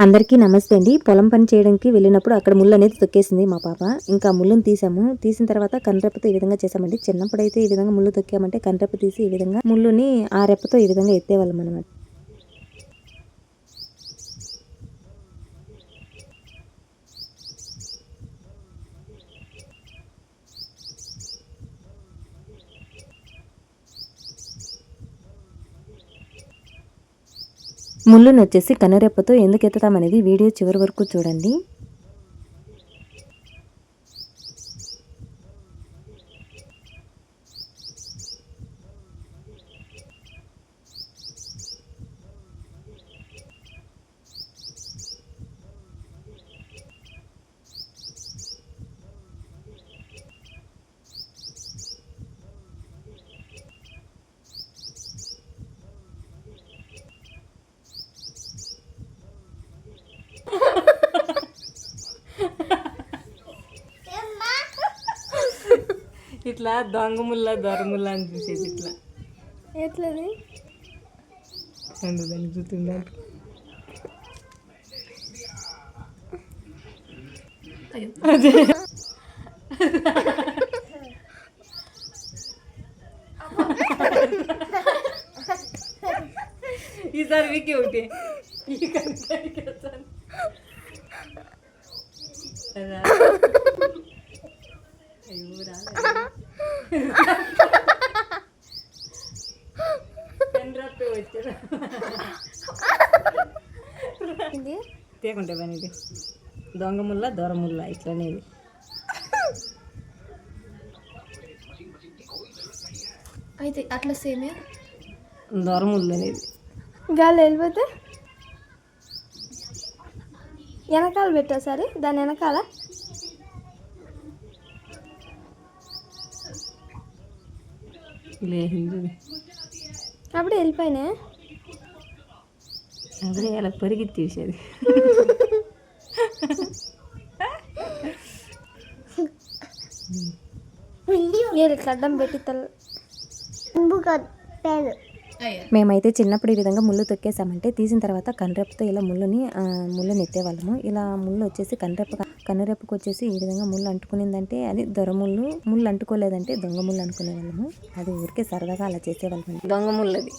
అందరికీ నమస్తే అండి. పొలం పని చేయడానికి వెళ్ళినప్పుడు అక్కడ ముళ్ళు అనేది తొక్కేసింది మా పాప. ఇంకా ముళ్ళుని తీసాము. తీసిన తర్వాత కనరెప్పతో ఈ విధంగా చేసామండి. చిన్నప్పుడు అయితే ఈ విధంగా ముళ్ళు తొక్కామంటే కనరెప్ప తీసి ఈ విధంగా ముళ్ళుని ఆ రెప్పతో ఈ విధంగా ఎత్తేవాళ్ళం అనమాట ముళ్ళుని వచ్చేసి కనురెప్పతో ఎందుకు ఎత్తుతామనేది వీడియో చివరి వరకు చూడండి. तिथला दोंग मुल्ला दोर मुलांची शे तिथला. येतलं नाही? थंड झाली जुतून ही केवटे ही ఇది? తేకుంటే పని ఇది. దొంగ ముల్ల దొర ముల్ల ఇట్లనే ఇది. అయితే అట్లా సేమే? దొర ముళ్ళు అనేది గాలి వెళ్ళిపోతే? వెనకాల పెట్టా సరే దాని వెనకాల. లేదు అప్పుడు వెళ్ళిపోయినా? అదే అలా పరిగి తీసేది. మీరు అడ్డం పెట్టి తల మేమైతే చిన్నప్పుడు ఈ విధంగా ముళ్ళు తొక్కేసామంటే తీసిన తర్వాత కనురెప్పతో ఇలా ముళ్ళుని ముళ్ళుని ఎత్తేవాళ్ళము ఇలా ముళ్ళు వచ్చేసి కనురెప్ప కనురెప్పకు వచ్చేసి ఈ విధంగా ముళ్ళు అంటుకునిందంటే అది దొర ముళ్ళు. ముళ్ళు అంటుకోలేదంటే దొంగ ముళ్ళు అనుకునే వాళ్ళము అది ఊరికే సరదాగా అలా చేసేవాళ్ళం దొంగ ముళ్ళది.